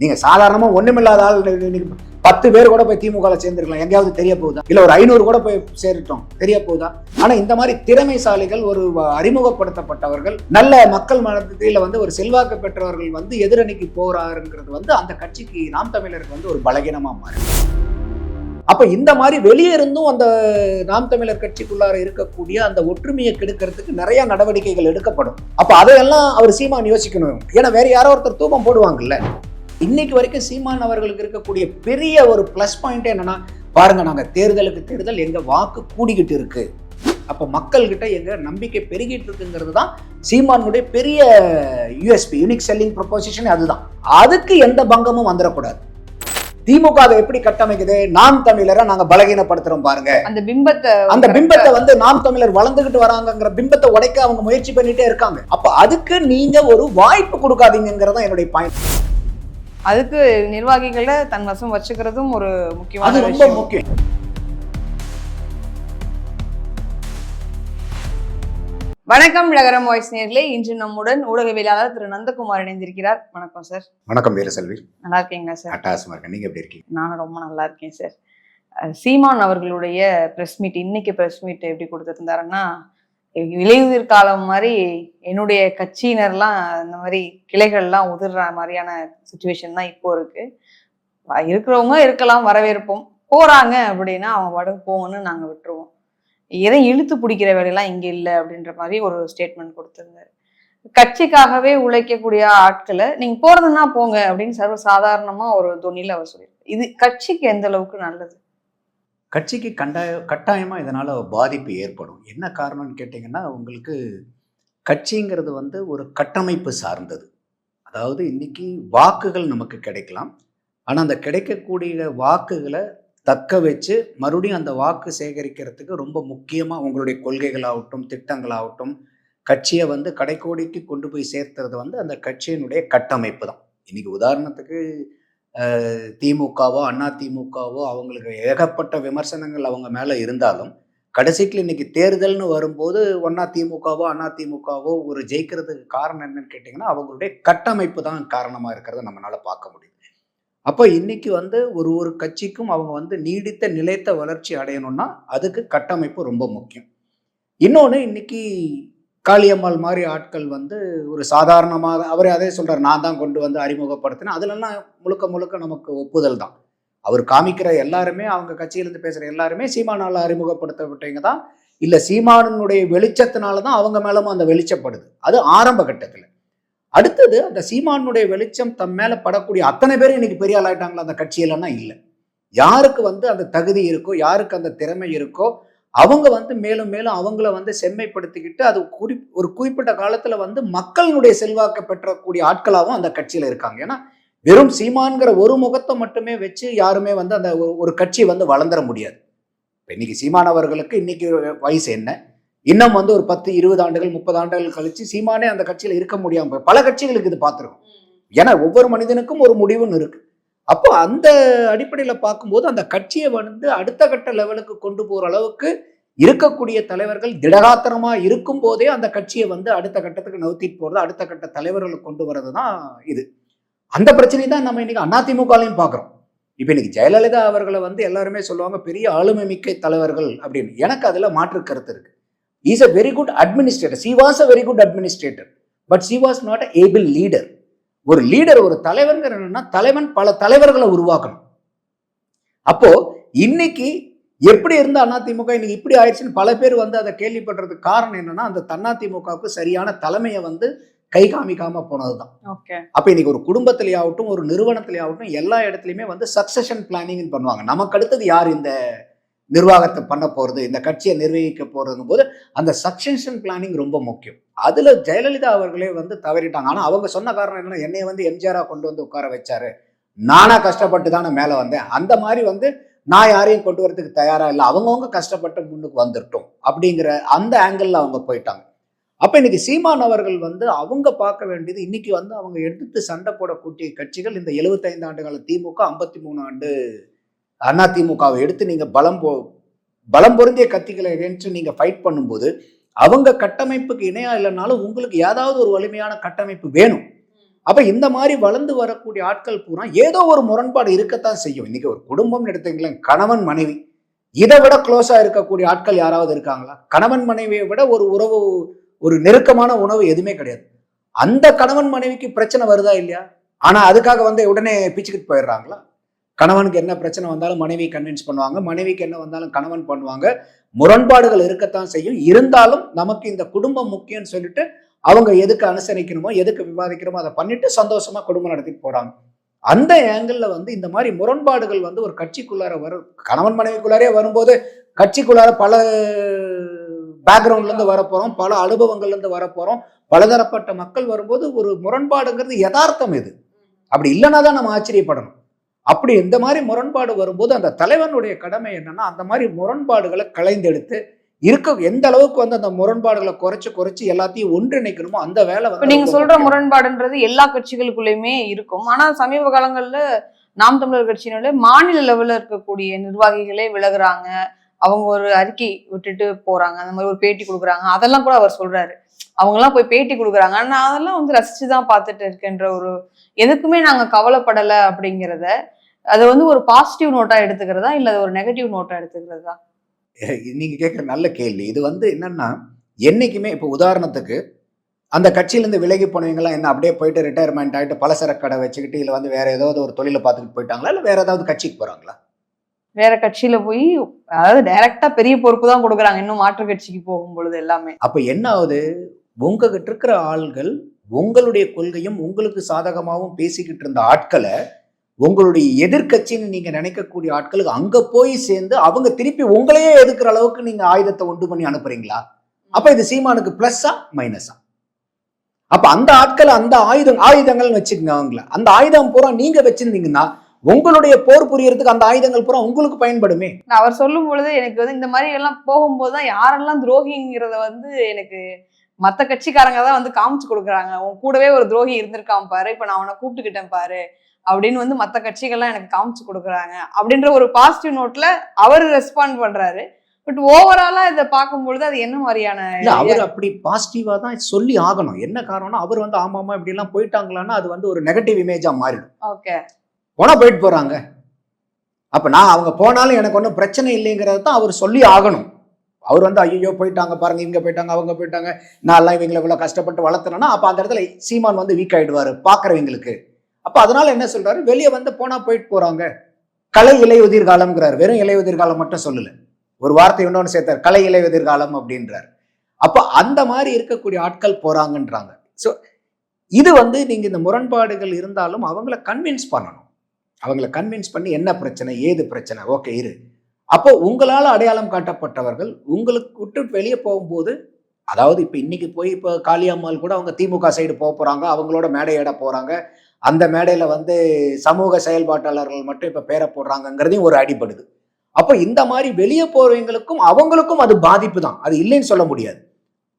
நீங்க சாதாரணமா ஒண்ணுமில்லாத ஆள் இன்னைக்கு பத்து பேர் கூட போய் திமுக சேர்ந்துருக்கலாம். எங்கேயாவது தெரிய போகுதா? இல்ல ஒரு ஐநூறு கூட போய் சேரட்டும். தெரிய போகுதா? ஆனா இந்த மாதிரி திறமைசாலிகள் ஒரு அறிமுகப்படுத்தப்பட்டவர்கள் நல்ல மக்கள் மனதில் வந்து ஒரு செல்வாக்கு பெற்றவர்கள் வந்து எதிரணிக்கு போறாருங்கிறது வந்து அந்த கட்சிக்கு நாம் தமிழருக்கு வந்து ஒரு பலகீனமா மாறும் அப்ப இந்த மாதிரி வெளியே இருந்தும் அந்த நாம் தமிழர் கட்சிக்குள்ளார இருக்கக்கூடிய அந்த ஒற்றுமையை கெடுக்கிறதுக்கு நிறைய நடவடிக்கைகள் எடுக்கப்படும். அப்ப அதையெல்லாம் அவர் சீமான் யோசிக்கணும். ஏன்னா வேற யாரோ ஒருத்தர் தூபம் போடுவாங்கல்ல. இன்னைக்கு வரைக்கும் சீமான் அவர்களுக்கு இருக்கக்கூடிய பெரிய ஒரு ப்ளஸ் பாயிண்ட் என்னன்னா பாருங்க நாங்க தேர்தலுக்கு தேர்தல் எங்க வாக்கு கூடிக்கிட்டு இருக்கு. அப்ப மக்கள்கிட்ட எங்க நம்பிக்கை பெருகிட்டு இருக்குங்கிறது தான் சீமானுடைய பெரிய யூஎஸ்பி யூனிக் செல்லிங் ப்ரொபோசிஷன் அதுதான். அதுக்கு எந்த பங்கமும் வந்துடக்கூடாது. திமுக அதை எப்படி கட்டமைக்குது? நாம் தமிழரை நாங்க பலகீனப்படுத்துறோம் பாருங்க. அந்த பிம்பத்தை அந்த பிம்பத்தை வந்து நாம் தமிழர் வளர்ந்துகிட்டு வராங்கங்கிற பிம்பத்தை உடைக்க அவங்க முயற்சி பண்ணிட்டே இருக்காங்க. அப்ப அதுக்கு நீங்க ஒரு வாய்ப்பு கொடுக்காதீங்கிறதா என்னுடைய பாயிண்ட் அதுக்கு நிர்வாகிகளை தன் வசம் வச்சுக்கிறதும் ஒரு முக்கியமான ரொம்ப முக்கியம். வணக்கம் நகரம் வாய்ஸ் நேர்களே. இன்று நம்முடன் ஊடகவியலாளர் திரு நந்தகுமார் இணைந்திருக்கிறார். வணக்கம் சார். வணக்கம் வீரசெல்வி. நல்லா இருக்கீங்களா சார்? அட்டாசமா இருக்கேன் நீங்க எப்படி இருக்கீங்க? நானும் ரொம்ப நல்லா இருக்கேன் சார். சீமான் அவர்களுடைய ப்ரெஸ் மீட் இன்னைக்கு ப்ரெஸ் மீட் எப்படி கொடுத்துருந்தாருன்னா இலையுதிர் காலம் மாதிரி என்னுடைய கட்சியினர்லாம் இந்த மாதிரி கிளைகள்லாம் உதிர்ற மாதிரியான சுச்சுவேஷன் தான் இப்போ இருக்கு. இருக்கிறவங்க இருக்கலாம் வரவேற்போம். போறாங்க அப்படின்னா அவங்க பாட்டுக்கு போங்கன்னு நாங்கள் விட்டுருவோம். எதை இழுத்து பிடிக்கிற வேலையெல்லாம் இங்கே இல்லை அப்படின்ற மாதிரி ஒரு ஸ்டேட்மெண்ட் கொடுத்துருந்தாரு. கட்சிக்காகவே உழைக்கக்கூடிய ஆட்களை நீங்கள் போறதுன்னா போங்க அப்படின்னு சர்வ சாதாரணமாக ஒரு துணியில் அவர் சொல்லியிருக்காரு. இது கட்சிக்கு எந்த அளவுக்கு நல்லது? கட்சிக்கு கண்டாய கட்டாயமாக இதனால் பாதிப்பு ஏற்படும். என்ன காரணம்னு கேட்டிங்கன்னா உங்களுக்கு கட்சிங்கிறது வந்து ஒரு கட்டமைப்பு சார்ந்தது. அதாவது இன்றைக்கி வாக்குகள் நமக்கு கிடைக்கலாம். ஆனால் அந்த கிடைக்கக்கூடிய வாக்குகளை தக்க வச்சு மறுபடியும் அந்த வாக்கு சேகரிக்கிறதுக்கு ரொம்ப முக்கியமாக உங்களுடைய கொள்கைகளாகட்டும் திட்டங்களாகட்டும் கட்சியை வந்து கடைக்கோடிக்கு கொண்டு போய் சேர்த்துறது வந்து அந்த கட்சியினுடைய கட்டமைப்பு தான். இன்னைக்கு உதாரணத்துக்கு திமுகவோ அண்ணா திமுகவோ அவங்களுக்கு ஏகப்பட்ட விமர்சனங்கள் அவங்க மேலே இருந்தாலும் கடைசிக்கு இன்னைக்கு தேர்தல்னு வரும்போது ஒன்னா திமுகவோ அண்ணா திமுகவோ ஒரு ஜெயிக்கிறதுக்கு காரணம் என்னன்னு கேட்டிங்கன்னா அவங்களுடைய கட்டமைப்பு தான் காரணமாக இருக்கிறத நம்மளால பார்க்க முடியுது. அப்போ இன்னைக்கு வந்து ஒரு ஒரு கட்சிக்கும் அவங்க வந்து நீடித்த நிலைத்த வளர்ச்சி அடையணும்னா அதுக்கு கட்டமைப்பு ரொம்ப முக்கியம். இன்னொன்று இன்னைக்கு காளியம்மாள் மாதிரி ஆட்கள் வந்து ஒரு சாதாரணமாக அவரே அதே சொல்கிறார் நான் தான் கொண்டு வந்து அறிமுகப்படுத்தினேன். அதுலலாம் முழுக்க முழுக்க நமக்கு ஒப்புதல் தான். அவர் காமிக்கிற எல்லாருமே அவங்க கட்சியிலேருந்து பேசுகிற எல்லாருமே சீமானால் அறிமுகப்படுத்தப்பட்டவங்க தான். இல்லை சீமானனுடைய வெளிச்சத்தினால தான் அவங்க மேலமும் அந்த வெளிச்சப்படுது அது ஆரம்ப கட்டத்தில். அடுத்தது அந்த சீமானுடைய வெளிச்சம் தம் மேலே படக்கூடிய அத்தனை பேரும் இன்னைக்கு பெரிய ஆளாயிட்டாங்களா? அந்த கட்சியிலன்னா இல்லை. யாருக்கு வந்து அந்த தகுதி இருக்கோ யாருக்கு அந்த திறமை இருக்கோ அவங்க வந்து மேலும் மேலும் அவங்கள வந்து செம்மைப்படுத்திக்கிட்டு அது குறி ஒரு குறிப்பிட்ட காலத்தில் வந்து மக்களினுடைய செல்வாக்க பெற்றக்கூடிய ஆட்களாகவும் அந்த கட்சியில் இருக்காங்க. ஏன்னா வெறும் சீமான்கிற ஒரு முகத்தை மட்டுமே வச்சு யாருமே வந்து அந்த ஒரு- கட்சி வந்து வளர்ந்துட முடியாது. இப்ப இன்னைக்கு சீமான் அவர்களுக்கு இன்னைக்கு வயசு என்ன? இன்னும் வந்து ஒரு பத்து இருபது ஆண்டுகள் முப்பது ஆண்டுகள் கழிச்சு சீமானே அந்த கட்சியில் இருக்க முடியாம போய் பல கட்சிகளுக்கு இது பார்த்துருக்கோம். ஏன்னா ஒவ்வொரு மனிதனுக்கும் ஒரு முடிவுன்னு இருக்கு. அப்போ அந்த அடிப்படையில் பார்க்கும்போது அந்த கட்சியை வந்து அடுத்த கட்ட லெவலுக்கு கொண்டு போகிற அளவுக்கு இருக்கக்கூடிய தலைவர்கள் திடகாத்திரமாக இருக்கும் போதே அந்த கட்சியை வந்து அடுத்த கட்டத்துக்கு நவுத்திட்டு போகிறது அடுத்த கட்ட தலைவர்களை கொண்டு வர்றது தான் இது. அந்த பிரச்சனை தான் நம்ம இன்னைக்கு அதிமுகலையும் பார்க்குறோம். இப்போ இன்னைக்கு ஜெயலலிதா அவர்களை வந்து எல்லாருமே சொல்லுவாங்க பெரிய ஆளுமை மிக்க தலைவர்கள் அப்படின்னு. எனக்கு அதில் மாற்று கருத்து இருக்கு. Is a very good administrator he was a very good administrator but he was not a able leader ஒரு லீடர் ஒரு தலைவன்கிற என்னன்னா தலைவன் பல தலைவர்களை உருவாக்கணும். அப்போ இன்னைக்கு எப்படி இருந்த அதிமுக இன்னைக்கு இப்படி ஆயிடுச்சுன்னு பல பேர் வந்து அதை கேள்விப்படுறதுக்கு காரணம் என்னன்னா அந்த அதிமுகவுக்கு சரியான தலைமையை வந்து கை காமிக்காம போனதுதான். ஓகே அப்ப இன்னைக்கு ஒரு குடும்பத்திலே ஆகட்டும் ஒரு நிறுவனத்திலே ஆகட்டும் எல்லா இடத்துலையுமே வந்து சக்சஷன் பிளானிங் பண்ணுவாங்க. நமக்கு அடுத்தது யார் இந்த நிர்வாகத்தை பண்ண போகிறது இந்த கட்சியை நிர்வகிக்க போகிறதுங்கும் போது அந்த சக்சன்ஷன் பிளானிங் ரொம்ப முக்கியம். அதில் ஜெயலலிதா அவர்களே வந்து தவறிட்டாங்க. ஆனால் அவங்க சொன்ன காரணம் என்னன்னா என்னை வந்து எம்ஜிஆராக கொண்டு வந்து உட்கார வச்சாரு. நானாக கஷ்டப்பட்டு தானே மேலே வந்தேன். அந்த மாதிரி வந்து நான் யாரையும் கொண்டு வரதுக்கு தயாராக இல்லை. அவங்கவுங்க கஷ்டப்பட்டு முன்னுக்கு வந்துட்டோம் அப்படிங்கிற அந்த ஆங்கிளில் அவங்க போயிட்டாங்க. அப்போ இன்னைக்கு சீமான் அவர்கள் வந்து அவங்க பார்க்க வேண்டியது இன்னைக்கு வந்து அவங்க எடுத்து சண்டை போடக்கூடிய கட்சிகள் இந்த 75 ஆண்டு கால திமுக ஐம்பத்தி மூணு ஆண்டு அண்ணா திமுகவை எடுத்து நீங்கள் பலம் போ பலம் பொருந்திய கத்திகளை என்று நீங்கள் ஃபைட் பண்ணும்போது அவங்க கட்டமைப்புக்கு இணையாக இல்லைனாலும் உங்களுக்கு ஏதாவது ஒரு வலிமையான கட்டமைப்பு வேணும். அப்போ இந்த மாதிரி வளர்ந்து வரக்கூடிய ஆட்கள் பூரா ஏதோ ஒரு முரண்பாடு இருக்கத்தான் செய்யும். இன்னைக்கு ஒரு குடும்பம்னு எடுத்தீங்களேன் கணவன் மனைவி. இதை விட க்ளோஸாக இருக்கக்கூடிய ஆட்கள் யாராவது இருக்காங்களா? கணவன் மனைவியை விட ஒரு உறவு ஒரு நெருக்கமான உணவு எதுவுமே கிடையாது. அந்த கணவன் மனைவிக்கு பிரச்சனை வருதா இல்லையா? ஆனால் அதுக்காக வந்து உடனே பிச்சுக்கிட்டு போயிடுறாங்களா? கணவனுக்கு என்ன பிரச்சனை வந்தாலும் மனைவி கன்வின்ஸ் பண்ணுவாங்க. மனைவிக்கு என்ன வந்தாலும் கணவன் பண்ணுவாங்க. முரண்பாடுகள் இருக்கத்தான் செய்யும். இருந்தாலும் நமக்கு இந்த குடும்பம் முக்கியம்னு சொல்லிட்டு அவங்க எதுக்கு அனுசரிக்கணுமோ எதுக்கு விவாதிக்கணுமோ அதை பண்ணிட்டு சந்தோஷமா குடும்பம் நடத்திட்டு போறாங்க. அந்த ஏங்கிள் வந்து இந்த மாதிரி முரண்பாடுகள் வந்து ஒரு கட்சிக்குள்ளார வரும். கணவன் மனைவிக்குள்ளாரே வரும்போது கட்சிக்குள்ளார பல பேக்ரவுண்ட்ல இருந்து வரப்போறோம். பல அனுபவங்கள்ல இருந்து வரப்போறோம். பலதரப்பட்ட மக்கள் வரும்போது ஒரு முரண்பாடுங்கிறது யதார்த்தம் இது. அப்படி இல்லைன்னா தான் நம்ம ஆச்சரியப்படணும். அப்படி இந்த மாதிரி முரண்பாடு வரும்போது அந்த தலைவனுடைய கடமை என்னன்னா அந்த மாதிரி முரண்பாடுகளை களைந்தெடுத்து இருக்க எந்த அளவுக்கு வந்து அந்த முரண்பாடுகளை குறைச்சு குறைச்சு எல்லாத்தையும் ஒன்றிணைக்கணுமோ அந்த வேலை வந்து நீங்க சொல்ற. முரண்பாடுன்றது எல்லா கட்சிகளுக்குள்ளயுமே இருக்கும். ஆனா சமீப காலங்கள்ல நாம் தமிழர் கட்சியினால மாநில லெவல்ல இருக்கக்கூடிய நிர்வாகிகளே விலகுறாங்க. அவங்க ஒரு அறிக்கை விட்டுட்டு போறாங்க. அந்த மாதிரி ஒரு பேட்டி கொடுக்குறாங்க. அதெல்லாம் கூட அவர் சொல்றாரு. அவங்க எல்லாம் போய் பேட்டி கொடுக்குறாங்க. ஆனா அதெல்லாம் வந்து ரசிச்சுதான் பார்த்துட்டு இருக்கின்ற ஒரு எதுக்குமே நாங்க கவலைப்படல அப்படிங்கிறத அதை வந்து ஒரு பாசிட்டிவ் நோட்டா எடுத்துக்கிறதா? இல்ல ஒரு நெகட்டிவ் நோட்டா எடுத்துக்கிறதா? நீங்க கேட்குற நல்ல கேள்வி. இது வந்து என்னன்னா என்னைக்குமே இப்போ உதாரணத்துக்கு அந்த கட்சியிலேருந்து விலகி போனவங்கலாம் என்ன அப்படியே போயிட்டு ரிட்டையர்மெண்ட் ஆகிட்டு பலசரக்கு கடை வச்சுக்கிட்டு இல்லை வந்து வேற ஏதாவது ஒரு தொழிலை பார்த்துக்கிட்டு போயிட்டாங்களா? இல்லை வேற ஏதாவது கட்சிக்கு போறாங்களா? வேற கட்சியில போய் அதாவது டைரக்டா பெரிய பொறுப்பு தான் கொடுக்குறாங்க. இன்னும் மாற்று கட்சிக்கு போகும் பொழுது எல்லாமே. அப்போ என்ன ஆகுது? உங்ககிட்ட இருக்கிற ஆள்கள் உங்களுடைய கொள்கையும் உங்களுக்கு சாதகமாகவும் பேசிக்கிட்டு இருந்த ஆட்களை உங்களுடைய எதிர்க்கட்சின்னு நீங்க நினைக்கக்கூடிய ஆட்களுக்கு அங்க போய் சேர்ந்து அவங்க திருப்பி உங்களையே எதுக்குற அளவுக்கு நீங்க ஆயுதத்தை உண்டு பண்ணி அனுப்புறீங்களா? அப்ப இது சீமானுக்கு பிளஸ்ஸா மைனஸா? அப்ப அந்த ஆட்கள் அந்த ஆயுதம் ஆயுதங்கள்னு வச்சுக்கோங்க அவங்கள. அந்த ஆயுதம் பூரா நீங்க வச்சிருந்தீங்கன்னா உங்களுடைய போர் புரியறதுக்கு அந்த ஆயுதங்கள் பூரா உங்களுக்கு பயன்படுமே. நான் அவர் சொல்லும் பொழுது எனக்கு வந்து இந்த மாதிரி எல்லாம் போகும்போது தான் யாரெல்லாம் துரோகிங்கிறத வந்து எனக்கு மத்த கட்சிக்காரங்க தான் வந்து காமிச்சு கொடுக்குறாங்க. உன் கூடவே ஒரு துரோகி இருந்திருக்கான் பாரு. இப்ப நான் அவனை கூப்பிட்டுக்கிட்டேன் பாரு. அப்படின்னு வந்து மத்த கட்சிகள்லாம் எனக்கு காமிச்சு கொடுக்குறாங்க. அப்படின்ற ஒரு பாசிட்டிவ் நோட்ல அவர் ரெஸ்பாண்ட் பண்றாரு. பட் ஓவராலா இதை பார்க்கும்பொழுது அது என்ன மாதிரியான அவர் அப்படி பாசிட்டிவா தான் சொல்லி ஆகணும். என்ன காரணம்னா அவர் வந்து ஆமாமா இப்படி எல்லாம் போயிட்டாங்களான்னா அது வந்து ஒரு நெகட்டிவ் இமேஜா மாறிடும். ஓகே போனா போயிட்டு போறாங்க. அப்ப நான் அவங்க போனாலும் எனக்கு ஒன்றும் பிரச்சனை இல்லைங்கிறத தான் அவர் சொல்லி ஆகணும். அவர் வந்து ஐயோ போயிட்டாங்க பாருங்க இவங்க போயிட்டாங்க அவங்க போயிட்டாங்க. நான் எல்லாம் இவங்களை இவ்வளவு கஷ்டப்பட்டு வளர்த்துனேன்னா அப்ப அந்த இடத்துல சீமான் வந்து வீக் ஆயிடுவாரு பாக்குறவங்களுக்கு. அப்ப அதனால என்ன சொல்றாரு? வெளியே வந்து போனா போயிட்டு போறாங்க. கலை இலையுதிர் காலம்ங்கிறார் வெறும் இலையுதிர் காலம் மட்டும் சொல்லல. ஒரு வார்த்தை இன்னொன்று சேர்த்தார். கலை இலையுதிர் காலம் அப்படின்றார். அப்ப அந்த மாதிரி இருக்கக்கூடிய ஆட்கள் போறாங்கன்றாங்க. ஸோ இது வந்து நீங்க இந்த முரண்பாடுகள் இருந்தாலும் அவங்கள கன்வின்ஸ் பண்ணணும். அவங்கள கன்வின்ஸ் பண்ணி என்ன பிரச்சனை? ஏது பிரச்சனை? ஓகே இரு. அப்போ உங்களால் அடையாளம் காட்டப்பட்டவர்கள் உங்களுக்கு விட்டு வெளியே போகும்போது அதாவது இப்போ இன்னைக்கு போய் இப்போ காளியம்மாள் கூட அவங்க திமுக சைடு போக போகிறாங்க அவங்களோட மேடையிட போகிறாங்க அந்த மேடையில வந்து சமூக செயல்பாட்டாளர்கள் மட்டும் இப்போ பேரை போடுறாங்கங்கிறதையும் ஒரு அடிபடுது. அப்போ இந்த மாதிரி வெளியே போறவங்களுக்கும் அவங்களுக்கும் அது பாதிப்பு தான். அது இல்லைன்னு சொல்ல முடியாது.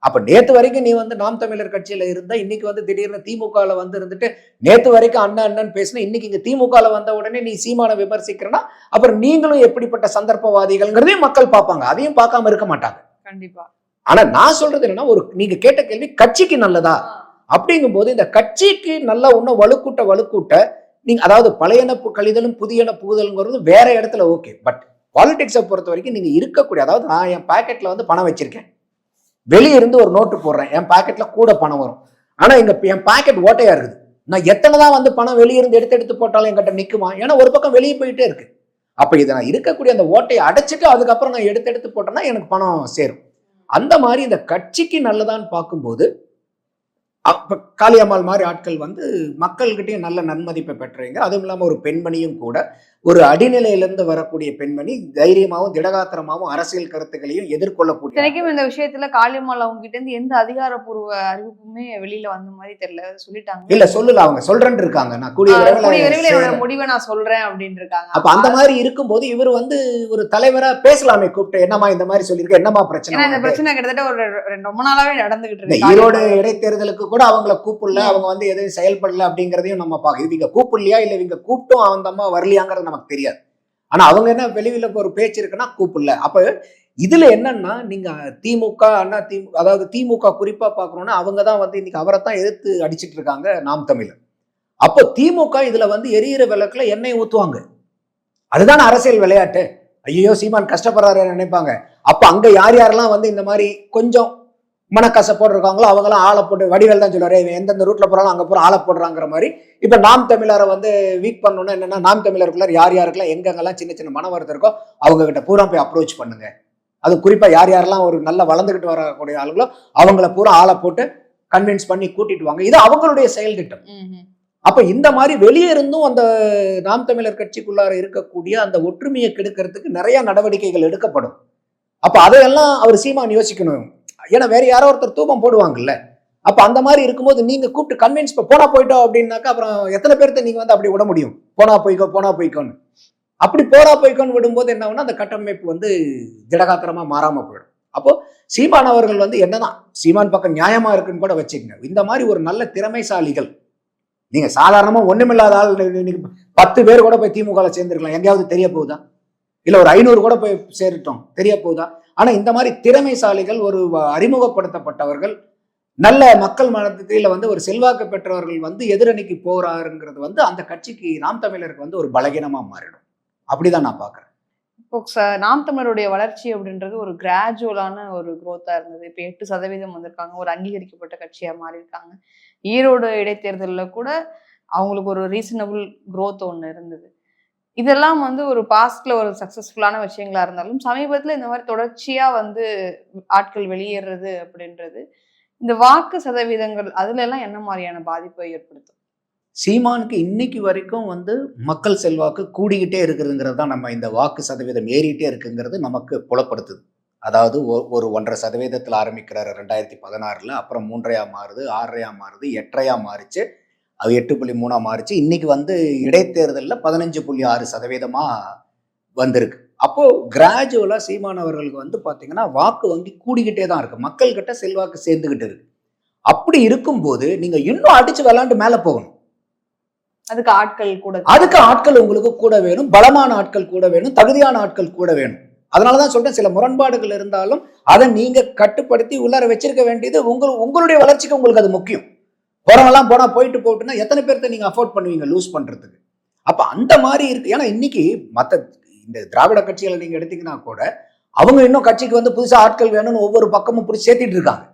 அப்ப நேத்து வரைக்கும் நீ வந்து நாம் தமிழர் கட்சியில இருந்தா இன்னைக்கு வந்து திடீர்னு திமுகல வந்து இருந்துட்டு நேத்து வரைக்கும் அண்ணன் அண்ணன் பேசின இன்னைக்கு இங்க திமுகல வந்த உடனே நீ சீமான விமர்சிக்கிறனா அப்புறம் நீங்களும் எப்படிப்பட்ட சந்தர்ப்பவாதிகள்ங்கிறதையும் மக்கள் பார்ப்பாங்க. அதையும் பார்க்காம இருக்க மாட்டாங்க. கண்டிப்பா. ஆனா நான் சொல்றது என்னன்னா ஒரு நீங்க கேட்ட கேள்வி கட்சிக்கு நல்லதா? அப்படிங்கும்போது இந்த கட்சிக்கு நல்லா இன்னும் வலுக்கூட்ட வலுக்கூட்ட நீங்க அதாவது பழையன கழிதலும் புதியன புகுதலுங்கிறது வேற இடத்துல ஓகே பட் பாலிடிக்ஸை பொறுத்த வரைக்கும் நீங்க இருக்கக்கூடிய அதாவது நான் என் பாக்கெட்ல வந்து பணம் வச்சிருக்கேன். வெளியே இருந்து ஒரு நோட்டு போடுறேன். என் பாக்கெட்ல கூட பணம் வரும். ஆனா இங்க என் பாக்கெட் ஓட்டையா இருக்குது. நான் எத்தனை தான் வந்து பணம் வெளியே இருந்து எடுத்து எடுத்து போட்டாலும் என்கிட்ட நிற்குமா ஏன்னா ஒரு பக்கம் வெளியே போயிட்டே இருக்கு. அப்போ இதை நான் இருக்கக்கூடிய அந்த ஓட்டையை அடைச்சிட்டு அதுக்கப்புறம் நான் எடுத்து எடுத்து போட்டேன்னா எனக்கு பணம் சேரும். அந்த மாதிரி இந்த கட்சிக்கு நல்லதான்னு பார்க்கும்போது அப்போ காளியம்மாள் மாதிரி ஆட்கள் வந்து மக்கள்கிட்டயும் நல்ல நன்மதிப்பை பெற்றவங்க. அதுவும் இல்லாமல் ஒரு பெண்மணியும் கூட ஒரு அடிநிலையிலிருந்து வரக்கூடிய பெண்மணி தைரியமாவும் திடகாத்திரமாவும் அரசியல் கருத்துக்களையும் எதிர்கொள்ளக்கூடிய இத்தனைக்கும் இந்த விஷயத்துல காளியம்மாள் அவங்க கிட்ட இருந்து எந்த அதிகாரப்பூர்வ அறிவிப்புமே வெளியில வந்த மாதிரி தெரியல. சொல்லிட்டாங்க. இல்ல சொல்லல. அவங்க சொல்றேன்னு இருக்காங்க. நான் கூடிய விரைவில். முடிவை நான் சொல்றேன் அப்படின்னு இருக்காங்க. அப்ப அந்த மாதிரி இருக்கும்போது இவர் வந்து ஒரு தலைவரா பேசலாமே கூப்பிட்டு என்னமா இந்த மாதிரி சொல்லியிருக்க என்னமா பிரச்சனை இந்த? பிரச்சனை கிட்டத்தட்ட ஒரு ரொம்ப நாளாவே நடந்துகிட்டு இருக்கு. ஈரோடு இடைத்தேர்தலுக்கு கூட அவங்கள கூப்பிடல. அவங்க வந்து எதுவும் செயல்படல அப்படிங்கிறதையும் நம்ம பார்க்க இவங்க கூப்பிடலையா? இல்ல இவங்க கூப்பிட்டும் அந்த அம்மா வரலையாங்கிறது நமக்கு தெரியாது. ஆனா அவங்க என்ன வெளியில ஒரு பேச்சு இருக்குன்னா கூப்பிடல. அப்ப இதுல என்னன்னா நீங்க திமுக அண்ணா திமுக அதாவது திமுக குறிப்பா பாக்குறோம்னா அவங்க தான் வந்து இன்னைக்கு அவரை தான் எதிர்த்து அடிச்சிட்டு இருக்காங்க நாம் தமிழர். அப்போ திமுக இதுல வந்து எரியிற விளக்குல எண்ணெய் ஊத்துவாங்க. அதுதான் அரசியல் விளையாட்டு. ஐயோ சீமான் கஷ்டப்படுறாரு நினைப்பாங்க. அப்ப அங்க யார் யாரெல்லாம் வந்து இந்த மாதிரி கொஞ்சம் மனக்கசப்போடு இருக்காங்களோ அவங்களாம் ஆளை போட்டு வடிவேல் தான் சொல்லுவாரு. இவன் எந்தெந்த ரூட்ல போறாலும் அங்க போற ஆளை போடுறாங்கிற மாதிரி. இப்ப நாம் தமிழரை வந்து வீக் பண்ணணும்னா என்னன்னா நாம் தமிழருக்குள்ள யார் யாருக்கெல்லாம் எங்கெங்கெல்லாம் சின்ன சின்ன மன வருத்தம் இருக்கோ அவங்க கிட்ட பூரா போய் அப்ரோச் பண்ணுங்க. அது குறிப்பா யார் யாரெல்லாம் ஒரு நல்ல வளர்ந்துகிட்டு வரக்கூடிய ஆளுங்களோ அவங்கள பூரா ஆளை போட்டு கன்வின்ஸ் பண்ணி கூட்டிட்டு வாங்க. இது அவங்களுடைய செயல் திட்டம். அப்ப இந்த மாதிரி வெளியே இருந்தும் அந்த நாம் தமிழர் கட்சிக்குள்ளார இருக்கக்கூடிய அந்த ஒற்றுமையை கெடுக்கிறதுக்கு நிறைய நடவடிக்கைகள் எடுக்கப்படும். அப்ப அதையெல்லாம் அவர் சீமான் யோசிக்கணும். ஏன்னா வேற யாரோ ஒருத்தர் தூபம் போடுவாங்கல்ல. அப்போ அந்த மாதிரி இருக்கும்போது நீங்கள் கூப்பிட்டு கன்வின்ஸ் போனா போயிட்டோம் அப்படின்னாக்கா அப்புறம் எத்தனை பேர்த்த நீங்கள் வந்து அப்படி விட முடியும்? போனா போய்க்கோ போனா போய்க்கோன்னு. அப்படி போனா போய்க்கோன்னு விடும்போது என்ன ஆகும்னா அந்த கட்டமைப்பு வந்து திடகாத்திரமாக மாறாமல் போயிடும். அப்போ சீமான் அவர்கள் வந்து என்னதான் சீமான் பக்கம் நியாயமா இருக்குன்னு கூட வச்சுக்கங்க. இந்த மாதிரி ஒரு நல்ல திறமைசாலிகள். நீங்க சாதாரணமா ஒண்ணுமில்லாத ஆள் இன்னைக்கு பத்து பேர் கூட போய் திமுகவில் சேர்ந்துருக்கலாம். எங்கேயாவது தெரிய போகுதா? இல்லை ஒரு ஐநூறு கூட போய் சேரட்டும். தெரிய போகுதா? ஆனா இந்த மாதிரி திறமைசாலிகள் ஒரு அறிமுகப்படுத்தப்பட்டவர்கள் நல்ல மக்கள் மனத்தில வந்து ஒரு செல்வாக்கு பெற்றவர்கள் வந்து எதிரணிக்கு போறாருங்கிறது வந்து அந்த கட்சிக்கு நாம் தமிழருக்கு வந்து ஒரு பலகீனமா மாறிடும். அப்படிதான் நான் பாக்குறேன். இப்போ நாம் தமிழருடைய வளர்ச்சி அப்படின்றது ஒரு கிராஜுவலான ஒரு growth-ஆ இருந்தது. இப்போ எட்டு சதவீதம் வந்திருக்காங்க. ஒரு அங்கீகரிக்கப்பட்ட கட்சியா மாறியிருக்காங்க. ஈரோடு இடைத்தேர்தலில் கூட அவங்களுக்கு ஒரு ரீசனபிள் குரோத் ஒன்று இருந்தது. இதெல்லாம் வந்து ஒரு பாஸ்ட்ல ஒரு சக்சஸ்ஃபுல்லான விஷயங்களா இருந்தாலும் சமீபத்தில் இந்த மாதிரி தொடர்ச்சியா வந்து ஆட்கள் வெளியேறது அப்படின்றது இந்த வாக்கு சதவீதங்கள் அதுல எல்லாம் என்ன மாதிரியான பாதிப்பை ஏற்படுத்தும்? சீமானுக்கு இன்னைக்கு வரைக்கும் வந்து மக்கள் செல்வாக்கு கூடிக்கிட்டே இருக்குதுங்கிறது தான் நம்ம இந்த வாக்கு சதவீதம் ஏறிட்டே இருக்குங்கிறது நமக்கு புலப்படுத்துது. அதாவது ஒ- ஒரு ஒன்றரை சதவீதத்தில் ஆரம்பிக்கிறார் ரெண்டாயிரத்தி பதினாறில் அப்புறம் மூன்றையாக மாறுது ஆறரையாக மாறுது எட்டரையாக மாறிச்சு. அது எட்டு புள்ளி மூணா மாறிச்சு. இன்னைக்கு வந்து இடைத்தேர்தலில் பதினஞ்சு புள்ளி ஆறு சதவீதமா வந்திருக்கு. அப்போ கிராஜுவலா சீமான் அவர்களுக்கு வந்து பாத்தீங்கன்னா வாக்கு வங்கி கூடிக்கிட்டே தான் இருக்கு. மக்கள்கிட்ட செல்வாக்கு சேர்ந்துகிட்டு இருக்கு. அப்படி இருக்கும்போது நீங்க இன்னும் அடிச்சு விளாண்டு மேல போகணும். அதுக்கு ஆட்கள் கூட அதுக்கு ஆட்கள் உங்களுக்கு கூட வேணும். பலமான ஆட்கள் கூட வேணும். தகுதியான ஆட்கள் கூட வேணும். அதனாலதான் சொல்றேன் சில முரண்பாடுகள் இருந்தாலும் அதை நீங்க கட்டுப்படுத்தி உள்ளார வச்சிருக்க வேண்டியது உங்கள் உங்களுடைய வளர்ச்சிக்கு உங்களுக்கு அது முக்கியம். போறவங்கலாம் போனால் போயிட்டு போட்டுன்னா எத்தனை பேர்த்த நீங்கள் அஃபோர்ட் பண்ணுவீங்க லூஸ் பண்ணுறதுக்கு அப்போ அந்த மாதிரி இருக்கு. ஏன்னா இன்னைக்கு மற்ற இந்த திராவிட கட்சிகளை நீங்கள் எடுத்தீங்கன்னா கூட அவங்க இன்னும் கட்சிக்கு வந்து புதுசாக ஆட்கள் வேணும்னு ஒவ்வொரு பக்கமும் பிடிச்சி சேர்த்திட்டு இருக்காங்க.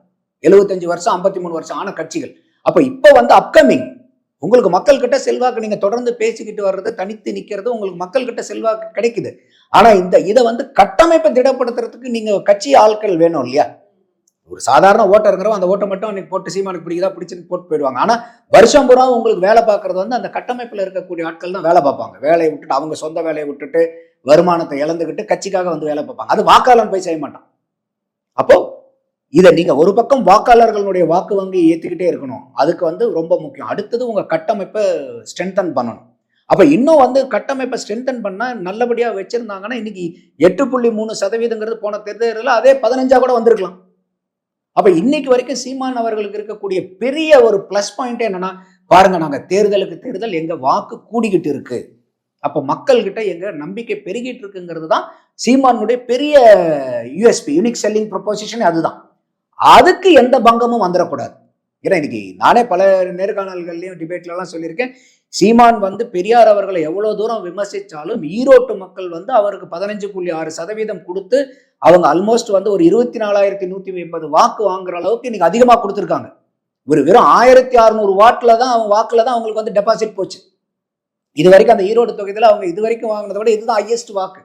எழுபத்தஞ்சு வருஷம் ஐம்பத்தி மூணு வருஷம் ஆன கட்சிகள். அப்போ இப்போ வந்து அப்கமிங் உங்களுக்கு மக்கள்கிட்ட செல்வாக்கு நீங்கள் தொடர்ந்து பேசிக்கிட்டு வர்றது தனித்து நிற்கிறது உங்களுக்கு மக்கள்கிட்ட செல்வாக்கு கிடைக்குது. ஆனால் இந்த இதை வந்து கட்டமைப்பை திடப்படுத்துறதுக்கு நீங்கள் கட்சி ஆட்கள் வேணும் இல்லையா? ஒரு சாதாரண ஓட்டருங்கிறவங்க அந்த ஓட்டை மட்டும் அன்னைக்கு போட்டு சீமானுக்கு பிடிக்குதா பிடிச்சுன்னு போட்டு போயிடுவாங்க. ஆனால் வருஷம் பூரா உங்களுக்கு வேலை பார்க்கறது வந்து அந்த கட்டமைப்பில் இருக்கக்கூடிய ஆட்கள் தான் வேலை பார்ப்பாங்க. வேலையை விட்டுட்டு அவங்க சொந்த வேலையை விட்டுட்டு வருமானத்தை இழந்துக்கிட்டு கட்சிக்காக வந்து வேலை பார்ப்பாங்க. அது வாக்காளன் போய் செய்ய மாட்டான். அப்போ இதை நீங்கள் ஒரு பக்கம் வாக்காளர்களுடைய வாக்கு வங்கி ஏற்றிக்கிட்டே இருக்கணும். அதுக்கு வந்து ரொம்ப முக்கியம். அடுத்தது உங்கள் கட்டமைப்பை ஸ்ட்ரென்தன் பண்ணணும். அப்போ இன்னும் வந்து கட்டமைப்பை ஸ்ட்ரென்தன் பண்ணால் நல்லபடியாக வச்சுருந்தாங்கன்னா இன்னைக்கு எட்டு புள்ளி மூணு சதவீதங்கிறது போன தேர்தலில் அதே பதினஞ்சா கூட வந்திருக்கலாம். அப்ப இன்னைக்கு வரைக்கும் சீமான் அவர்களுக்கு இருக்கக்கூடிய பெரிய ஒரு பிளஸ் பாயிண்ட் என்னன்னா பாருங்க நாங்க தேர்தலுக்கு தேர்தல் எங்க வாக்கு கூடிக்கிட்டு இருக்கு. அப்ப மக்கள்கிட்ட எங்க நம்பிக்கை பெருகிட்டு இருக்குங்கிறது தான் சீமானுடைய பெரிய யூஎஸ்பி யூனிக் செல்லிங் ப்ரொபோசிஷன் அதுதான். அதுக்கு எந்த பங்கமும் வந்துடக்கூடாது ஏன்னா இன்னைக்கு நானே பல நேர்காணல்கள்லையும் டிபேட்லலாம் சொல்லியிருக்கேன். சீமான் வந்து பெரியார் அவர்களை எவ்வளோ தூரம் விமர்சித்தாலும் ஈரோட்டு மக்கள் வந்து அவருக்கு பதினஞ்சு புள்ளி ஆறு சதவீதம் கொடுத்து அவங்க ஆல்மோஸ்ட் வந்து ஒரு இருபத்தி நாலாயிரத்தி நூற்றி எண்பது வாக்கு வாங்குற அளவுக்கு இன்னைக்கு அதிகமாக கொடுத்துருக்காங்க. ஒரு வெறும் ஆயிரத்தி அறுநூறு வாட்டில் தான் அவங்க வாக்கில் தான் அவங்களுக்கு வந்து டெபாசிட் போச்சு. இது வரைக்கும் அந்த ஈரோடு தொகுதியில் அவங்க இது வரைக்கும் வாங்கினதை விட இதுதான் ஹையஸ்ட் வாக்கு.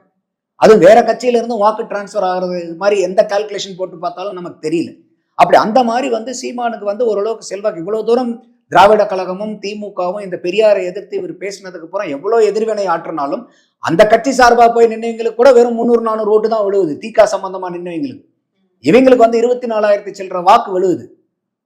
அதுவும் வேற கட்சியிலிருந்து வாக்கு டிரான்ஸ்ஃபர் ஆகிறது இது மாதிரி எந்த கால்குலேஷன் போட்டு பார்த்தாலும் நமக்கு தெரியல. அப்படி அந்த மாதிரி வந்து சீமானுக்கு வந்து ஓரளவுக்கு செல்வாக்கு இவ்வளோ தூரம் திராவிட கழகமும் திமுகவும் இந்த பெரியாரை எதிர்த்து இவர் பேசினதுக்கு அப்புறம் எவ்வளோ எதிர்வினை ஆற்றினாலும் அந்த கட்சி சார்பாக போய் நின்னவங்களுக்கு கூட வெறும் முந்நூறு நானூறு ஓட்டு தான் விழுவுது தீக்கா சம்பந்தமாக நின்னவங்களுக்கு. இவங்களுக்கு வந்து இருபத்தி நாலாயிரத்தி சில்லற வாக்கு விழுவுது.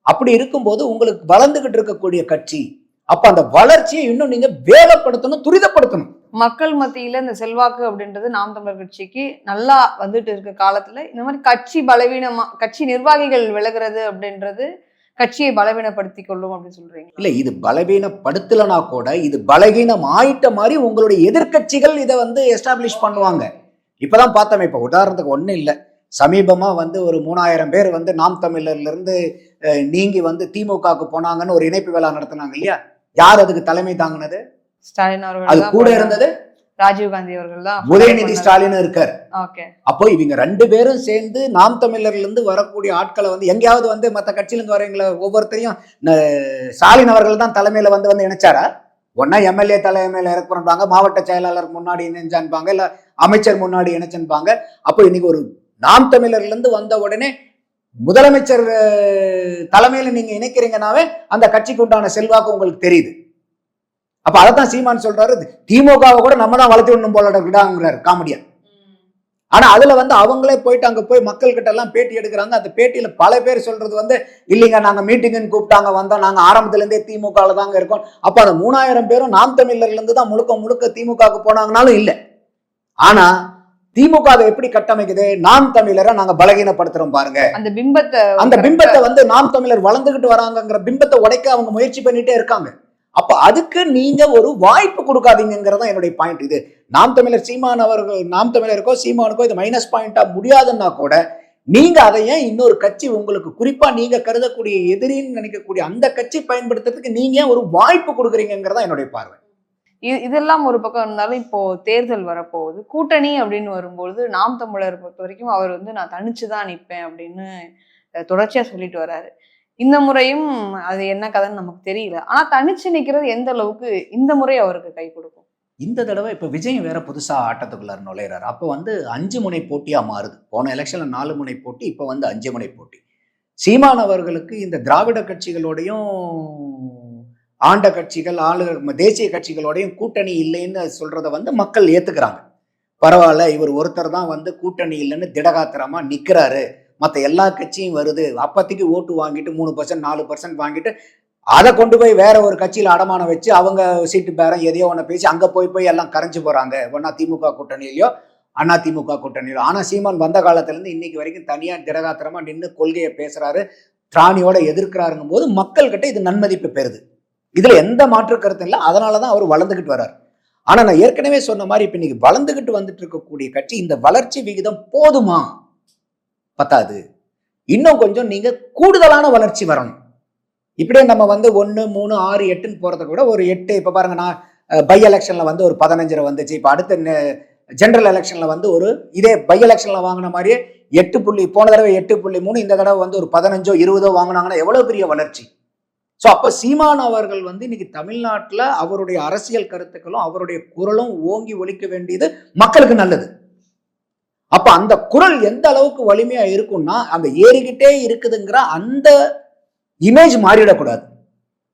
அப்படி இருக்கும்போது உங்களுக்கு வளர்ந்துகிட்டு இருக்கக்கூடிய கட்சி அப்ப அந்த வளர்ச்சியை இன்னும் நீங்க வேகப்படுத்தணும் துரிதப்படுத்தணும். மக்கள் மத்தியில இந்த செல்வாக்கு அப்படின்றது நாம் தமிழர் கட்சிக்கு நல்லா வந்துட்டு இருக்க காலத்துல இந்த மாதிரி கட்சி பலவீனமா கட்சி நிர்வாகிகள் விலகிறது அப்படின்றது கட்சியை பலவீனப்படுத்தி கொள்ளும் அப்படின்னு சொல்றீங்க. இல்ல இது பலவீனப்படுத்தலைனா கூட இது பலகீனம் ஆயிட்ட மாதிரி உங்களுடைய எதிர்க்கட்சிகள் இதை வந்து எஸ்டாப்ளிஷ் பண்ணுவாங்க. இப்பதான் பார்த்தோமே இப்ப உதாரணத்துக்கு ஒண்ணும் இல்லை. சமீபமா வந்து ஒரு மூணாயிரம் பேர் வந்து நாம் தமிழர்ல இருந்து அஹ், நீங்கி வந்து திமுகவுக்கு போனாங்கன்னு ஒரு இணைப்பு விழா நடத்தினாங்க இல்லையா? யார் அதுக்கு தலைமை தாங்கினது? ஸ்டாலின் அது கூட இருந்தது? ராஜீவ் காந்தி அவர்கள் தான் உதயநிதி ஸ்டாலின் இருக்கார். ஓகே அப்போ இவங்க ரெண்டு பேரும் சேர்ந்து நாம் தமிழர்ல இருந்து வரக்கூடிய ஆட்களை வந்து எங்கேயாவது வந்து மற்ற கட்சியில இருந்து வரவங்களை ஒவ்வொருத்தரையும் ஸ்டாலின் அவர்கள் தான் தலைமையில வந்து வந்து இணைச்சாரா? ஒன்னா எம்எல்ஏ தலைமையில இறக்குறாங்க மாவட்ட செயலாளர் முன்னாடி இணைஞ்சான்பாங்க இல்ல அமைச்சர் முன்னாடி இணைச்சன்பாங்க. அப்போ இன்னைக்கு ஒரு நாம் தமிழர்ல இருந்து வந்த உடனே முதலமைச்சர் தலைமையில நீங்க இணைக்கிறீங்கனாவே அந்த கட்சிக்கு உண்டான செல்வாக்கு உங்களுக்கு தெரியுது. அப்ப அதைத்தான் சீமான் சொல்றாரு திமுகவை கூட நம்ம தான் வளர்த்து விடணும் போல விடாங்கிறாரு காமெடியா. ஆனா அதுல வந்து அவங்களே போயிட்டு அங்க போய் மக்கள் கிட்ட எல்லாம் பேட்டி எடுக்கிறாங்க. அந்த பேட்டியில பல பேர் சொல்றது வந்து இல்லைங்க நாங்க மீட்டிங்னு கூப்பிட்டாங்க வந்தோம் நாங்க ஆரம்பத்துல இருந்தே திமுகல தாங்க இருக்கோம். அப்ப அந்த மூணாயிரம் பேரும் நாம் தமிழர்ல இருந்து தான் முழுக்க முழுக்க திமுகவுக்கு போனாங்கனாலும் இல்ல. ஆனா திமுக அதை எப்படி கட்டமைக்குது? நாம் தமிழரை நாங்க பலகீனப்படுத்துறோம் பாருங்க. அந்த பிம்பத்தை அந்த பிம்பத்தை வந்து நாம் தமிழர் வளர்ந்துகிட்டு வராங்கங்கிற பிம்பத்தை உடைக்க அவங்க முயற்சி பண்ணிட்டே இருக்காங்க. அப்ப அதுக்கு நீங்க ஒரு வாய்ப்பு கொடுக்காதீங்கிறதா என்னுடைய பாயிண்ட் இது. நாம் தமிழர் சீமான் அவர்கள் நாம் தமிழருக்கோ சீமானுக்கோ இது மைனஸ் பாயிண்டா முடியாதுன்னா கூட நீங்க அதை ஏன் இன்னொரு கட்சி உங்களுக்கு குறிப்பா நீங்க கருதக்கூடிய எதிரின்னு நினைக்கக்கூடிய அந்த கட்சி பயன்படுத்துறதுக்கு நீங்க ஏன் ஒரு வாய்ப்பு கொடுக்குறீங்கிறதா என்னுடைய பார்வை. இது இதெல்லாம் ஒரு பக்கம் இருந்தாலும் இப்போ தேர்தல் வரப்போகுது. கூட்டணி அப்படின்னு வரும்பொழுது நாம் தமிழர் பொறுத்த வரைக்கும் அவர் வந்து நான் தனிச்சு தான் நிற்பேன் அப்படின்னு தொடர்ச்சியாக சொல்லிட்டு வராரு. இந்த முறையும் அது என்ன கதைன்னு நமக்கு தெரியல. ஆனா தனிச்சு நிக்கிறது எந்த அளவுக்கு இந்த முறை அவருக்கு கை கொடுக்கும்? இந்த தடவை இப்ப விஜய் வேற புதுசா ஆட்டத்துக்குள்ளார் நுழையிறாரு. அப்ப வந்து அஞ்சு முனை போட்டியா மாறுது. போன எலெக்ஷன்ல நாலு முனை போட்டி இப்ப வந்து அஞ்சு முனை போட்டி. சீமான் அவர்களுக்கு இந்த திராவிட கட்சிகளோடையும் ஆண்ட கட்சிகள் ஆளு தேசிய கட்சிகளோடையும் கூட்டணி இல்லைன்னு சொல்றத வந்து மக்கள் ஏத்துக்கிறாங்க. பரவாயில்ல இவர் ஒருத்தர் தான் வந்து கூட்டணி இல்லைன்னு திடகாத்திரமா நிக்கிறாரு. மற்ற எல்லா கட்சியும் வருது. அப்பத்திக்கு ஓட்டு வாங்கிட்டு மூணு பர்சன்ட் நாலு பர்சன்ட் வாங்கிட்டு அதை கொண்டு போய் வேற ஒரு கட்சியில் அடமானம் வச்சு அவங்க சீட்டு பேரம் எதையோ ஒன்று பேசி அங்கே போய் போய் எல்லாம் கரைஞ்சு போகிறாங்க ஒன்னா திமுக கூட்டணியிலையோ அண்ணா திமுக கூட்டணியிலோ ஆனால் சீமான் வந்த காலத்துலேருந்து இன்னைக்கு வரைக்கும் தனியாக திரகாத்திரமாக நின்று கொள்கையை பேசுகிறாரு திராணியோட எதிர்க்கிறாருங்கும் போது மக்கள்கிட்ட இது நன்மதிப்பு பெறுது. இதில் எந்த மாற்று கருத்தும் இல்லை. அதனாலதான் அவர் வளர்ந்துக்கிட்டு வர்றார். ஆனால் நான் ஏற்கனவே சொன்ன மாதிரி இப்போ இன்னைக்கு வளர்ந்துக்கிட்டு வந்துட்டு இருக்கக்கூடிய கட்சி இந்த வளர்ச்சி விகிதம் போதுமா? பத்தாது. இன்னும் கொஞ்சம் நீங்க கூடுதலான வளர்ச்சி வரணும். இப்படியே நம்ம வந்து ஒன்று மூணு ஆறு எட்டுன்னு போறதை கூட ஒரு எட்டு இப்போ பாருங்க நான் பை எலெக்ஷன்ல வந்து ஒரு பதினஞ்சரை வந்துச்சு. இப்போ அடுத்த ஜென்ரல் எலெக்ஷன்ல வந்து ஒரு இதே பை எலெக்ஷன்ல வாங்கின மாதிரியே எட்டு புள்ளி போன தடவை எட்டு புள்ளி மூணு இந்த தடவை வந்து ஒரு பதினஞ்சோ இருபதோ வாங்கினாங்கன்னா எவ்வளவு பெரிய வளர்ச்சி? ஸோ அப்போ சீமான் அவர்கள் வந்து இன்னைக்கு தமிழ்நாட்டில் அவருடைய அரசியல் கருத்துக்களும் அவருடைய குரலும் ஓங்கி ஒழிக்க வேண்டியது மக்களுக்கு நல்லது. அப்ப அந்த குரல் எந்த அளவுக்கு வலிமையா இருக்கும்னா அந்த ஏறிக்கிட்டே இருக்குதுங்கிற அந்த இமேஜ் மாறிடக்கூடாது.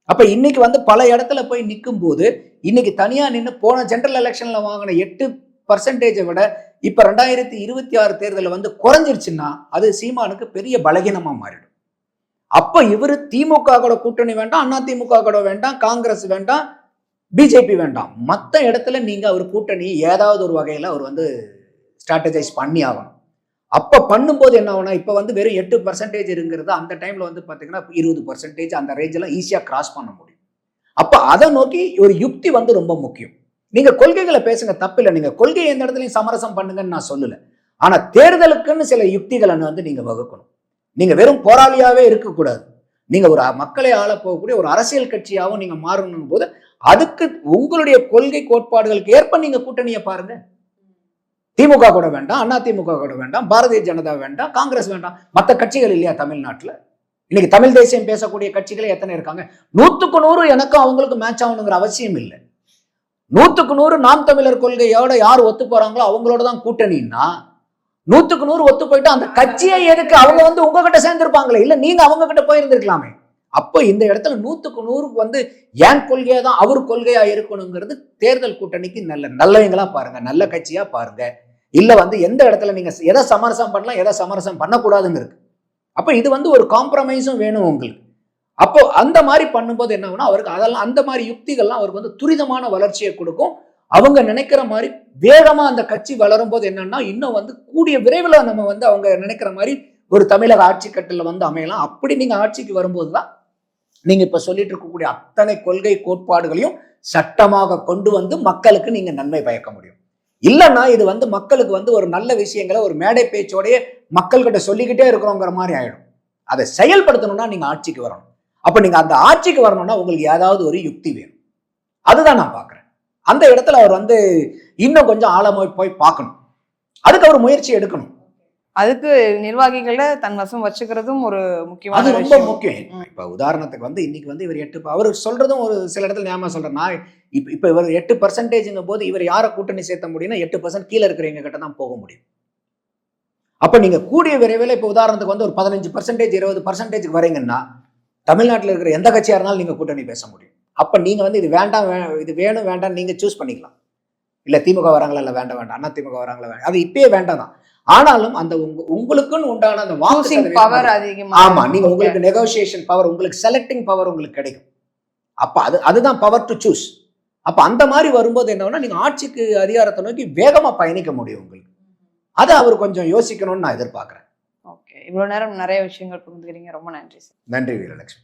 அப்ப இன்னைக்கு வந்து பல இடத்துல போய் நிற்கும் போது இன்னைக்கு தனியா நின்று போன ஜென்ரல் எலெக்ஷன்ல வாங்கின எட்டு பர்சன்டேஜை விட இப்ப ரெண்டாயிரத்தி இருபத்தி ஆறு தேர்தலில் வந்து குறைஞ்சிருச்சுன்னா அது சீமானுக்கு பெரிய பலகீனமா மாறிடும். அப்ப இவர் திமுக கூட கூட்டணி வேண்டாம் அண்ணா திமுக கூட வேண்டாம் காங்கிரஸ் வேண்டாம் பிஜேபி வேண்டாம். மற்ற இடத்துல நீங்க அவர் கூட்டணி ஏதாவது ஒரு வகையில அவர் வந்து ஸ்ட்ராட்டஜைஸ் பண்ணி ஆகணும் அப்போ பண்ணும்போது என்ன ஆகும்னா இப்போ வந்து வெறும் எட்டு பர்சன்டேஜ் இருங்கிறது அந்த டைமில் வந்து பார்த்தீங்கன்னா இருபது பர்சன்டேஜ் அந்த ரேஞ்செல்லாம் ஈஸியாக கிராஸ் பண்ண முடியும். அப்போ அதை நோக்கி ஒரு யுக்தி வந்து ரொம்ப முக்கியம். நீங்கள் கொள்கைகளை பேசுங்க தப்பில்லை நீங்கள் கொள்கை எந்த இடத்துலையும் சமரசம் பண்ணுங்கன்னு நான் சொல்லலை. ஆனால் தேர்தலுக்குன்னு சில யுக்திகளை வந்து நீங்கள் வகுக்கணும். நீங்கள் வெறும் போராளியாகவே இருக்கக்கூடாது. நீங்கள் ஒரு மக்களை ஆள போகக்கூடிய ஒரு அரசியல் கட்சியாகவும் நீங்கள் மாறணும் போது அதுக்கு உங்களுடைய கொள்கை கோட்பாடுகளுக்கு ஏற்ப நீங்கள் கூட்டணியை பாருங்கள் திமுக கூட வேண்டாம் அண்ணா திமுக கூட வேண்டாம் பாரதிய ஜனதா வேண்டாம் காங்கிரஸ் வேண்டாம். மற்ற கட்சிகள் இல்லையா தமிழ்நாட்டில்? இன்னைக்கு தமிழ் தேசியம் பேசக்கூடிய கட்சிகளே எத்தனை இருக்காங்க? நூற்றுக்கு நூறு எனக்கும் அவங்களுக்கு மேட்ச் ஆகணுங்கிற அவசியம் இல்லை. நூற்றுக்கு நூறு நாம் தமிழர் கொள்கையோட யார் ஒத்து போறாங்களோ அவங்களோட தான் கூட்டணின்னா நூற்றுக்கு நூறு ஒத்து போயிட்டு அந்த கட்சியை எதுக்கு? அவங்க வந்து உங்ககிட்ட சேர்ந்துருப்பாங்களே. இல்லை நீங்க அவங்க கிட்ட போயிருந்திருக்கலாமே. அப்போ இந்த இடத்துல நூற்றுக்கு நூறுக்கு வந்து ஏன் கொள்கையாக தான் அவர் கொள்கையாக இருக்கணுங்கிறது தேர்தல் கூட்டணிக்கு நல்ல நல்லவங்களா பாருங்க நல்ல கட்சியா பாருங்க. இல்ல வந்து எந்த இடத்துல நீங்க எதை சமரசம் பண்ணலாம் எதை சமரசம் பண்ணக்கூடாதுன்னு இருக்கு. அப்போ இது வந்து ஒரு காம்ப்ரமைஸும் வேணும் உங்களுக்கு. அப்போ அந்த மாதிரி பண்ணும்போது என்ன அவருக்கு அதெல்லாம் அந்த மாதிரி யுக்திகள்லாம் அவருக்கு வந்து துரிதமான வளர்ச்சியை கொடுக்கும். அவங்க நினைக்கிற மாதிரி வேகமா அந்த கட்சி வளரும் போது என்னன்னா இன்னும் வந்து கூடிய விரைவில் நம்ம வந்து அவங்க நினைக்கிற மாதிரி ஒரு தமிழக ஆட்சி கட்டில வந்து அமையலாம். அப்படி நீங்க ஆட்சிக்கு வரும்போது தான் நீங்க இப்ப சொல்லிட்டு இருக்கக்கூடிய அத்தனை கொள்கை கோட்பாடுகளையும் சட்டமாக கொண்டு வந்து மக்களுக்கு நீங்க நன்மை பயக்க முடியும். இல்லைன்னா இது வந்து மக்களுக்கு வந்து ஒரு நல்ல விஷயங்களை ஒரு மேடை பேச்சோடைய மக்கள்கிட்ட சொல்லிக்கிட்டே இருக்கிறோங்கிற மாதிரி ஆயிடும். அதை செயல்படுத்தணும்னா நீங்க ஆட்சிக்கு வரணும். அப்ப நீங்க அந்த ஆட்சிக்கு வரணும்னா உங்களுக்கு ஏதாவது ஒரு யுக்தி வேணும். அதுதான் நான் பார்க்குறேன். அந்த இடத்துல அவர் வந்து இன்னும் கொஞ்சம் ஆழமாய் போய் பார்க்கணும். அதுக்கு அவர் முயற்சி எடுக்கணும். அதுக்கு நிர்வாகிகளை தன் வசம் வச்சுக்கிறதும் ஒரு அது முக்கியமான ரொம்ப முக்கியம். இப்ப உதாரணத்துக்கு வந்து இன்னைக்கு வந்து இவர் எட்டு அவர் சொல்றதும் ஒரு சில இடத்துல ஞாபகம் சொல்றேன். நான் இப்ப இப்ப இவர் எட்டு பர்சன்டேஜ்ங்கும் போது இவர் யாரை கூட்டணி சேர்த்த முடியும்னா எட்டு பர்சன்ட் கீழே இருக்கிறவங்க கிட்ட தான் போக முடியும். அப்ப நீங்க கூடிய விரைவில் இப்ப உதாரணத்துக்கு வந்து ஒரு பதினஞ்சு பர்சன்டேஜ் இருபது பர்சன்டேஜ் வரீங்கன்னா தமிழ்நாட்டில் இருக்கிற எந்த கட்சியா இருந்தாலும் நீங்க கூட்டணி பேச முடியும். அப்ப நீங்க வந்து இது வேண்டாம் இது வேணும் வேண்டாம் நீங்க சூஸ் பண்ணிக்கலாம். இல்ல திமுக வராங்களா இல்ல வேண்டாம் வேண்டாம். அண்ணா திமுக வராங்களா வேண்டாம். அது இப்பயே வேண்டாம் தான். ஆனாலும் அந்த உங்க உங்களுக்குன்னு உண்டான அந்த வாக்கு பவர் அதிகமா ஆமா நீங்க உங்களுக்கு நெகோசியேஷன் பவர் உங்களுக்கு செலக்டிங் பவர் உங்களுக்கு கிடைக்கும். அப்ப அது அதுதான் பவர் டு சூஸ் அப்ப அந்த மாதிரி வரும்போது என்னன்னா நீங்க ஆட்சிக்கு அதிகாரத்தை நோக்கி வேகமா பயணிக்க முடியும் உங்களுக்கு. அதை அவர் கொஞ்சம் யோசிக்கணும்னு நான் எதிர்பார்க்கிறேன். ஓகே இவ்வளவு நேரம் நிறைய விஷயங்கள் பகிர்ந்துக்கிறீங்க. ரொம்ப நன்றி சார் நன்றி வீரலட்சுமி.